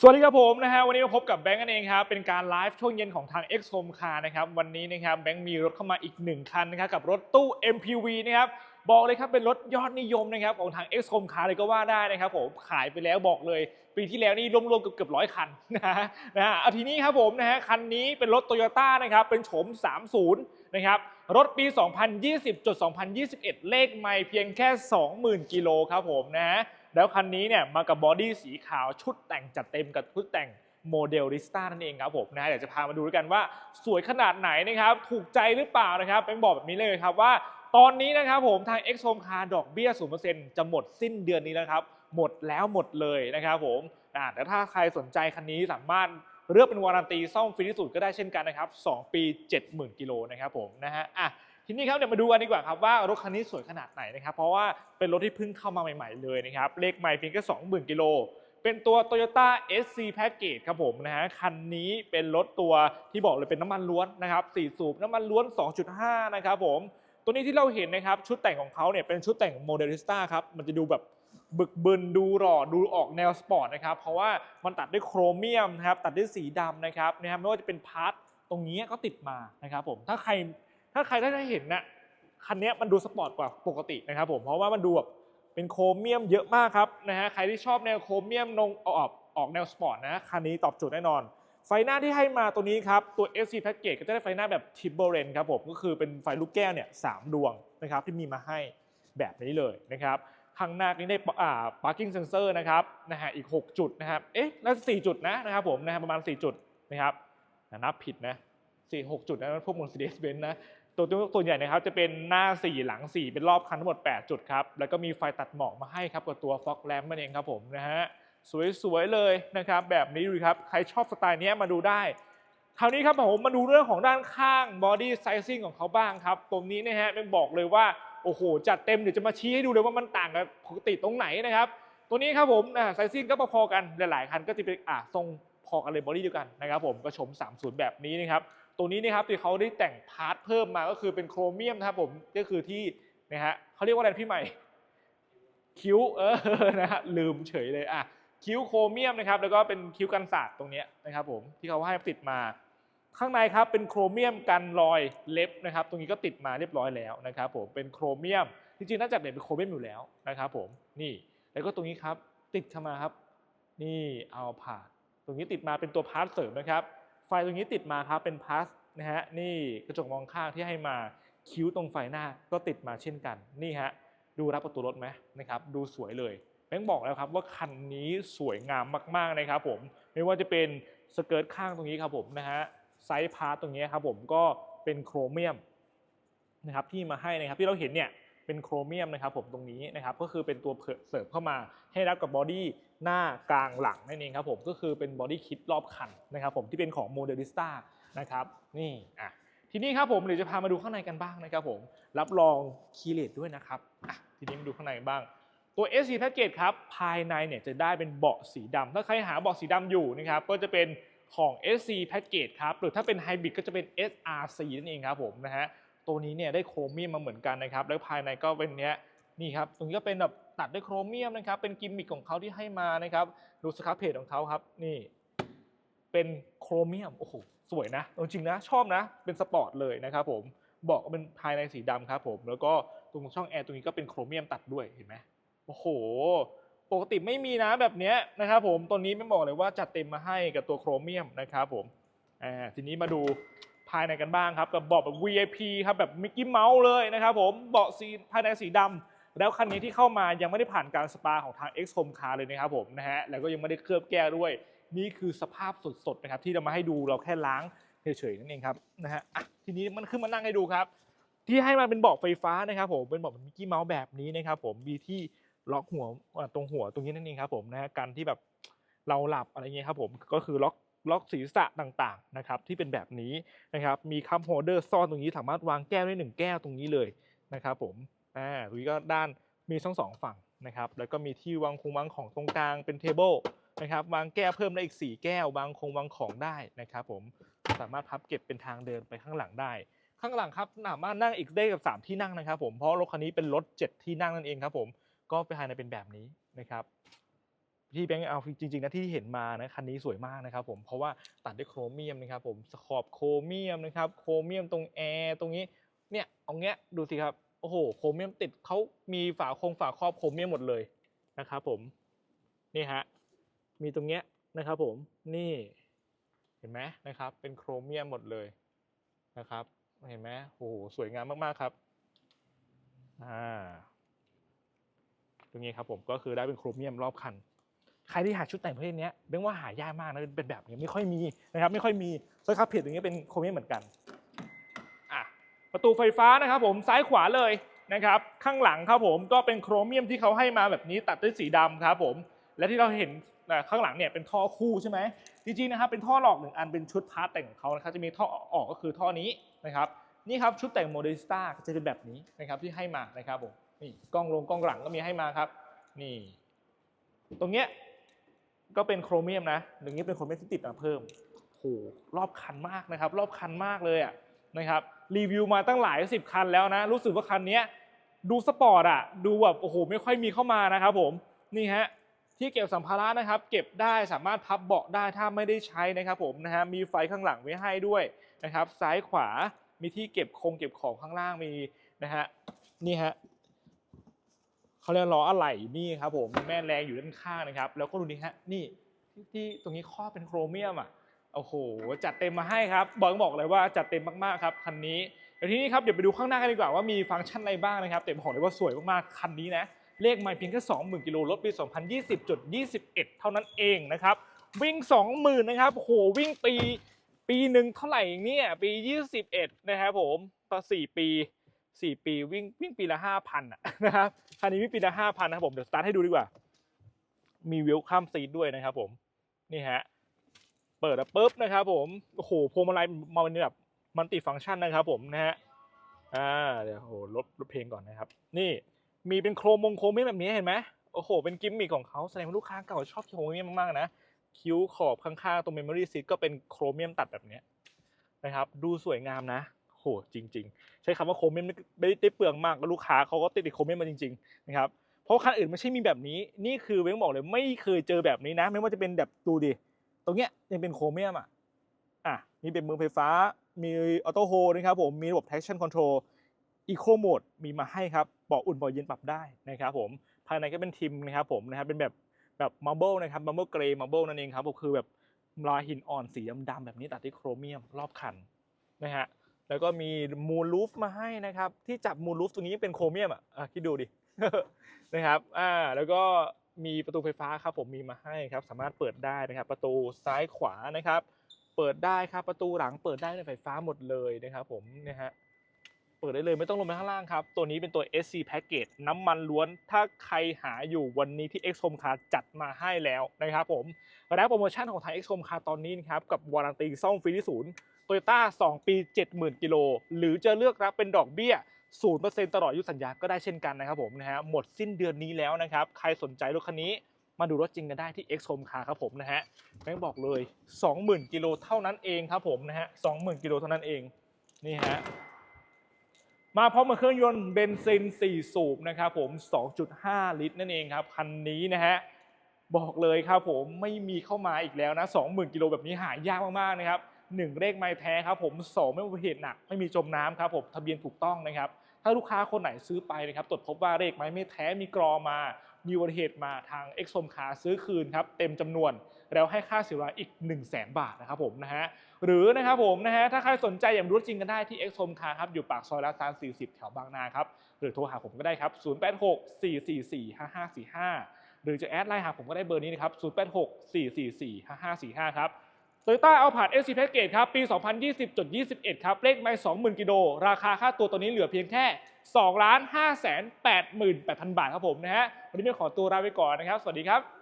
สวัสดีครับผมนะฮะวันนี้มาพบกับแบงก์กันเองครับเป็นการไลฟ์ช่วงเย็นของทาง X Home Car นะครับวันนี้นะครับแบงก์มีรถเข้ามาอีกหนึ่งคันนะครับกับรถตู้ MPV นะครับบอกเลยครับเป็นรถยอดนิยมนะครับของทาง X Home Car เลยก็ว่าได้นะครับผมขายไปแล้วบอกเลย ปีที่แล้วนี่รวมๆเกือบเกือบร้อยคันนะฮะนะฮะเอาทีนี้ครับผมนะฮะคันนี้เป็นรถโตโยต้านะครับเป็นโฉม 30 นะครับรถปี 2020จด2021 เลขไม่เพียงแค่ 20,000 กิโลครับผมนะฮะ แล้วคันนี้เนี่ยมากับบอดี้สีขาวชุดแต่งจัดเต็มกับชุดแต่งโมเดลริสต้านั่นเองครับผมนะเดี๋ยวจะพามาดูด้วยกันว่าสวยขนาดไหนนะครับ ถูกใจหรือเปล่านะครับเป็นบอกแบบนี้เลยครับว่าตอนนี้นะครับผมทาง X Home Car ดอกเบี้ย 0%จะหมดสิ้นเดือนนี้แล้วครับ หมดแล้วหมดเลยนะครับผมแต่ถ้าใครสนใจคันนี้สามารถเลือกเป็นวารันตีซ่อมฟรีที่สุดก็ได้เช่นกันนะครับ 2 ปี 70,000 กิโลนะครับผมนะฮะอะ ทีนี้ครับเดี๋ยวมาดูกันดีกว่าครับว่ารถคันนี้สวยขนาดไหนนะครับ เพราะว่าเป็นรถที่เพิ่งเข้ามาใหม่ ๆ เลยนะครับ เลขใหม่เพียงแค่20,000กิโลเป็นตัว Toyota SC Package ครับผมนะฮะคันนี้เป็นรถตัวที่บอกเลยเป็นน้ำมันล้วนนะครับ4สูบน้ำมันล้วน 2.5 นะครับผม ตัวนี้ที่เราเห็นนะครับชุดแต่งของเขาเนี่ยเป็นชุดแต่งโมเดลิสต้าครับมันจะดูแบบบึกบึนดูหล่อดูออกแนวสปอร์ตนะครับเพราะว่ามันตัดด้วยโครเมียมนะครับตัดด้วยสีดำนะครับนะครับไม่ว่าจะเป็นพาร์ทตรงนี้ก็ติดมานะครับผมถ้าใคร ถ้าใครได้เห็นนะคันนี้มันดูสปอร์ตกว่าปกตินะครับผมเพราะว่ามันดูแบบเป็นโครเมียมเยอะมากครับนะฮะใครที่ชอบแนวโครเมียมนงออกออกแนวสปอร์ตนะคันนี้ตอบโจทย์แน่นอน ไฟหน้าที่ให้มาตัวนี้ครับ ตัว SC Package ก็จะได้ไฟหน้าแบบ t i b e r e n ครับผมก็คือเป็นไฟลูกแก้วเนี่ยสามดวงนะครับที่มีมาให้แบบนี้เลยนะครับข้างหน้านี้ได้อ่า parking sensor นะครับนะฮะอีก 6 จุดนะครับเอ๊ะน่าจะ4จุดนะนะครับผมนะฮะประมาณ 4 จุดนะครับนับผิดนะ4 6 จุดนะพวก Mercedes Benz นะ ตัวตัวส่วนใหญ่นะครับจะเป็นหน้า 4 หลัง 4 เป็นรอบคันทั้งหมด 8 จุดครับ แล้วก็มีไฟตัดหมอกมาให้ครับกับตัว fog lamp นั่นเองครับผมนะฮะสวยๆเลยนะครับ แบบนี้ดูครับ ใครชอบสไตล์นี้มาดูได้คราวนี้ครับผมมาดูเรื่องของด้านข้าง body sizing ของเขาบ้างครับ ตรงนี้นะฮะเป็นบอกเลยว่า โอ้โห จัดเต็มเดี๋ยวจะมาชี้ให้ดูเลยว่ามันต่างกับปกติตรงไหนนะครับ ตัวนี้ครับผมอ่าไซซิ่งก็พอๆกันหลายๆคันก็จะเป็นอ่าทรงพอกันเลยบอดี้เดียวกันนะครับผมก็ชม 30 แบบนี้นะครับ ตัวนี้นะครับที่เขาได้แต่งพาร์ทเพิ่มมาก็คือเป็นโครเมียมนะครับผมก็คือที่นะฮะเขาเรียกว่าอะไรพี่ใหม่ คิ้วเออนะฮะลืมเฉยเลยอะคิ้วโครเมียมนะครับแล้วก็เป็นคิ้วกันศาสตร์ตรงนี้นะครับผมที่เขาให้ติดมาข้างในครับเป็นโครเมียมกันรอยเล็บนะครับ ตรงนี้ก็ติดมาเรียบร้อยแล้วนะครับผมเป็นโครเมียมจริงๆน่าจะเนี่ยเป็นโครเมียมอยู่แล้วนะครับผมนี่แล้วก็ตรงนี้ครับติดเข้ามาครับ นี่เอาผ่าตรงนี้ติดมาเป็นตัวพาร์ทเสริมนะครับ ไฟตรงนี้ติดมาครับเป็นพาร์นะฮะนี่กระจกมองข้างที่ให้มาคิ้วตรงไฟหน้าก็ติดมาเช่นกันนี่ฮะดูรับประตูรถไหมนะครับดูสวยเลยแบงค์บอกแล้วครับว่าคันนี้สวยงามมากๆนะครับผมไม่ว่าจะเป็นสเกิร์ตข้างตรงนี้ครับผมนะฮะไซส์พาร์ตรงนี้ครับผมก็เป็นโครเมียมนะครับที่มาให้นะครับที่เราเห็นเนี่ย เป็นโครเมียมนะครับผมตรงนี้นะครับก็คือเป็นตัวเสริมเข้ามาให้รับกับบอดี้หน้ากลางหลังนั่นเองครับผมก็คือเป็นบอดี้คิดรอบคันนะครับผมที่เป็นของโมเดลิสต้านะครับนี่อะทีนี้ครับผมเดี๋ยวจะพามาดูข้างในกันบ้างนะครับผมรับรองคีย์เลสด้วยนะครับอะทีนี้มาดูข้างในบ้างตัว SC Package ครับภายในเนี่ยจะได้เป็นเบาะสีดำถ้าใครหาเบาะสีดำอยู่นะครับก็จะเป็นของ SC Package ครับหรือถ้าเป็นไฮบริดก็จะเป็น SRC นั่นเองครับผมนะฮะ ตัวนี้เนี่ยได้โครเมียมมาเหมือนกันนะครับ แล้วภายในก็เป็นเนี้ยนี่ครับตรงนี้ก็เป็นแบบตัดด้วยโครเมียมนะครับ เป็นกิมมิคของเขาที่ให้มานะครับ ดูสครับเพจของเขาครับ นี่ เป็นโครเมียม โอ้โห สวยนะ จริงนะ ชอบนะ เป็นสปอร์ตเลยนะครับผม บอกก็เป็นภายในสีดำครับผม แล้วก็ตรงช่องแอร์ตรงนี้ก็เป็นโครเมียมตัดด้วย เห็นไหมโอ้โห ปกติไม่มีนะแบบเนี้ยนะครับผม ตัวนี้ไม่บอกเลยว่าจัดเต็มมาให้กับตัวโครเมียมนะครับผม อ่า ทีนี้มาดู ภายในกันบ้างครับกับเบาะแบบ VIP ครับแบบมิกกี้เมาส์เลยนะครับผมเบาะสีภายในสีดำแล้วคันนี้ที่เข้ามายังไม่ได้ผ่านการสปาของทาง X Home Car เลยนะครับผมนะฮะแล้วก็ยังไม่ได้เคลือบแก้ด้วย นี่คือสภาพสดๆนะครับที่เรามาให้ดูเราแค่ล้างเฉยๆนั่นเองครับนะฮะทีนี้มันขึ้นมานั่งให้ดูครับ ที่ให้มาเป็นเบาะไฟฟ้านะครับผมเป็นเบาะมิกกี้เมาส์แบบนี้นะครับผมมีที่ล็อกหัวตรงหัวตรงนี้นั่นเองครับผมนะฮะกันที่แบบเราหลับอะไรเงี้ยครับผมก็คือล็อก ล็อกศีรษะต่างๆนะครับที่เป็นแบบนี้นะครับมีคัพโฮเดอร์ซ่อนตรงนี้สามารถวางแก้วได้หนึ่งแก้วตรงนี้เลยนะครับผมอ่าตรงนี้ก็ด้านมีทั้งสองฝั่งนะครับแล้วก็มีที่วางคงวางของตรงกลางเป็นเทเบิลนะครับวางแก้วเพิ่มได้อีก 4 แก้ววางคงวางของได้นะครับผมสามารถพับเก็บเป็นทางเดินไปข้างหลังได้ ข้างหลังครับสามารถนั่งอีกได้กับ 3 ที่นั่งนะครับผมเพราะรถคันนี้เป็นรถ 7 ที่นั่งนั่นเองครับผมก็ภายในเป็นแบบนี้นะครับ ที่แบงค์เอาจริงๆนะที่เห็นมานะคันนี้สวยมากนะครับผมเพราะว่าตัดด้วยโครเมียมนะครับผมสขอบโครเมียมนะครับโครเมียมตรงแอร์ตรงนี้เนี่ยเอาเงี้ยดูสิครับโอ้โหโครเมียมติดเขามีฝาโครงฝาครอบโครเมียมหมดเลยนะครับผมนี่ฮะมีตรงเนี้ยนะครับผมนี่เห็นไหมนะครับเป็นโครเมียมหมดเลยนะครับเห็นไหมโอ้โหสวยงามมากๆครับอ่าตรงนี้ครับผมก็คือได้เป็นโครเมียมรอบคัน ใครที่หาชุดแต่งประเภทนี้เบ้งว่าหายากมากนะเป็นแบบนี้ไม่ค่อยมีนะครับไม่ค่อยมีสครับเพจตรงนี้เป็นโครเมียมเหมือนกันอะประตูไฟฟ้านะครับผมซ้ายขวาเลยนะครับข้างหลังครับผมก็เป็นโครเมียมที่เขาให้มาแบบนี้ตัดด้วยสีดำครับผมและที่เราเห็นข้างหลังเนี่ยเป็นท่อคู่ใช่ไหมจริงๆนะครับเป็นท่อหลอกหนึ่งอันเป็นชุดพาร์ทแต่งของเขานะครับจะมีท่อออกก็คือท่อนี้นะครับนี่ครับชุดแต่งโมเดลสตาจะเป็นแบบนี้นะครับที่ให้มานะครับผมนี่กล้องลงกล้องหลังก็มีให้มาครับ นี่ ตรงเนี้ย ก็เป็นโครเมียมนะอย่างนี้เป็นโครเมียมที่ติดมาเพิ่มโหรอบคันมากนะครับ รอบคันมากเลยอะนะครับรีวิวมาตั้งหลายสิบคันแล้วนะ รู้สึกว่าคันนี้ดูสปอร์ตอะดูแบบโอ้โหไม่ค่อยมีเข้ามานะครับผมนี่ฮะที่เก็บสัมภาระนะครับ เก็บได้สามารถพับเบาะได้ถ้าไม่ได้ใช้นะครับผมนะฮะมีไฟข้างหลังไว้ให้ด้วยนะครับ ซ้ายขวามีที่เก็บคงเก็บของข้างล่างมีนะฮะนี่ฮะ เขาเรียกล้ออะไหล่นี่ครับผมแม่แรงอยู่ด้านข้างนะครับ แล้วก็ดูนี่ฮะนี่ที่ตรงนี้ข้อบเป็นโครเมียมอะโอ้โหจัดเต็มมาให้ครับบอกบอกเลยว่าจัดเต็มมากๆครับคันนี้เดี๋ยวทีนี้ครับเดี๋ยวไปดูข้างหน้ากันดีกว่าว่ามีฟังก์ชันอะไรบ้างนะครับแต่บอกเลยว่าสวยมากๆคันนี้นะเลขไม่เพียงแค่20,000กิโลรถปี 2020.21 เท่านั้นเองนะครับวิ่ง 20,000นะครับโอ้โหวิ่งปี ปีหนึ่งเท่าไหร่เนี่ยปี 21 นะครับผมต่อ4ปี สี่ปีวิ่งวิ่งปีละห้าพันอะนะครับคันนี้วิ่งปีละห้าพันนะครับผมเดี๋ยวสตาร์ทให้ดูดีกว่า มีวิวข้ามซีดด้วยนะครับผมนี่ฮะเปิดแล้วปุ๊บนะครับผมโอ้โหพวงมาลัยมาเป็นแบบมันติฟังก์ชันนะครับผมนะฮะอ่าเดี๋ยวโอ้โหลดลดเพลงก่อนนะครับ นี่มีเป็นโครมมงโครเมียมแบบนี้เห็นไหมโอ้โห เป็นกิมมิคของเขาแสดงว่าลูกค้าเก่าชอบโครเมียมมากๆนะคิ้วขอบข้างๆตรงเมมโมรี่ซีก็เป็นโครเมียมตัดแบบนี้นะครับ ดูสวยงามนะ โหจริง ๆ ใช้คำว่าโครเมียมไม่ได้เปลืองมากลูกค้าเขาก็ติดโครเมียมมาจริงๆนะครับเพราะคันอื่นไม่ใช่มีแบบนี้นี่คือเว้งบอกเลยไม่เคยเจอแบบนี้นะ ไม่ว่าจะเป็นแบบดูดิตรงเนี้ยยังเป็นโครเมียมอะอะมีเป็นมือไฟฟ้ามีออโต้โฮนะครับผมมีระบบ traction control eco mode มีมาให้ครับเบาะอุ่นเบาะเย็นปรับได้นะครับผมภายในก็เป็นทิมนะครับผมนะครับเป็นแบบแบบมาร์เบิลนะครับมาร์เบิลเกรย์มาร์เบิลนั่นเองครับก็คือแบบลายหินอ่อนสีดำๆแบบนี้ตัดด้วยโครเมียมรอบคันนะฮะ แล้วก็มีมูลลูฟมาให้นะครับ ที่จับมูลลูฟตรงนี้ยังเป็นโครเมียมอะคิดดูดินะครับอ่าแล้วก็มีประตูไฟฟ้าครับผมมีมาให้ครับ สามารถเปิดได้นะครับ ประตูซ้ายขวานะครับ เปิดได้ครับประตูหลังเปิดได้ในไฟฟ้าหมดเลยนะครับ ผมนะฮะเปิดได้เลยไม่ต้องลงไปข้างล่างครับ ตัวนี้เป็นตัว SC Package น้ำมันล้วน ถ้าใครหาอยู่วันนี้ที่ X Home Car จัดมาให้แล้วนะครับผมและโปรโมชั่นของทาง X Home Car ตอนนี้นะครับ กับวารันตีซ่อมฟรีที่ศูนย์ โตโยต้า2 ปี 70,000 กิโล หรือจะเลือกรับเป็นดอกเบี้ย 0%ตลอดอายุสัญญาก็ได้เช่นกันนะครับผมนะฮะ หมดสิ้นเดือนนี้แล้วนะครับ ใครสนใจรถคันนี้มาดูรถจริงกันได้ที่ X Home Car ครับผมนะฮะแม่งบอกเลย 20,000 กิโลเท่านั้นเองครับผมนะฮะ 20,000 กิโลเท่านั้นเอง นี่ฮะ มาพร้อมกับเครื่องยนต์เบนซิน 4 สูบนะครับผม 2.5 ลิตรนั่นเองครับ คันนี้นะฮะบอกเลยครับผมไม่มีเข้ามาอีกแล้วนะ 20,000 กิโลแบบนี้หายากมากๆนะครับ หนึ่งเลขไม่แท้ครับผมสองไม่มีอุบัติเหตุหนักไม่มีจมน้ำครับผมทะเบียนถูกต้องนะครับ ถ้าลูกค้าคนไหนซื้อไปนะครับตรวจพบว่าเลขไม้ไม่แท้มีกรอมา มีอุบัติเหตุมาทาง X Home Car ซื้อคืนครับเต็มจำนวนแล้วให้ค่าเสียเวลาอีก 1 0 0 0 0แบาทนะครับผมนะฮะหรือนะครับผมนะฮะถ้าใครสนใจอย่างรู้จริงกันได้ที่ X Home Car ครับอยู่ปากซอยลาดซาน40 แถวบางนาครับหรือโทรหาผมก็ได้ครับ0864445545หรือจะแอดไลน์หาผมก็ได้เบอร์นี้นะครับ0864445545ครับ โตโยต้าเอาผ่าน SC Package ครับ ปี 2020.21 ครับ เลขไม่20,000 กิโล ราคาค่าตัวตัวนี้เหลือเพียงแค่ 2 5 8 8 0 0 0 บาทครับผมนะฮะ วันนี้ขอตัวลาไปก่อนนะครับ สวัสดีครับ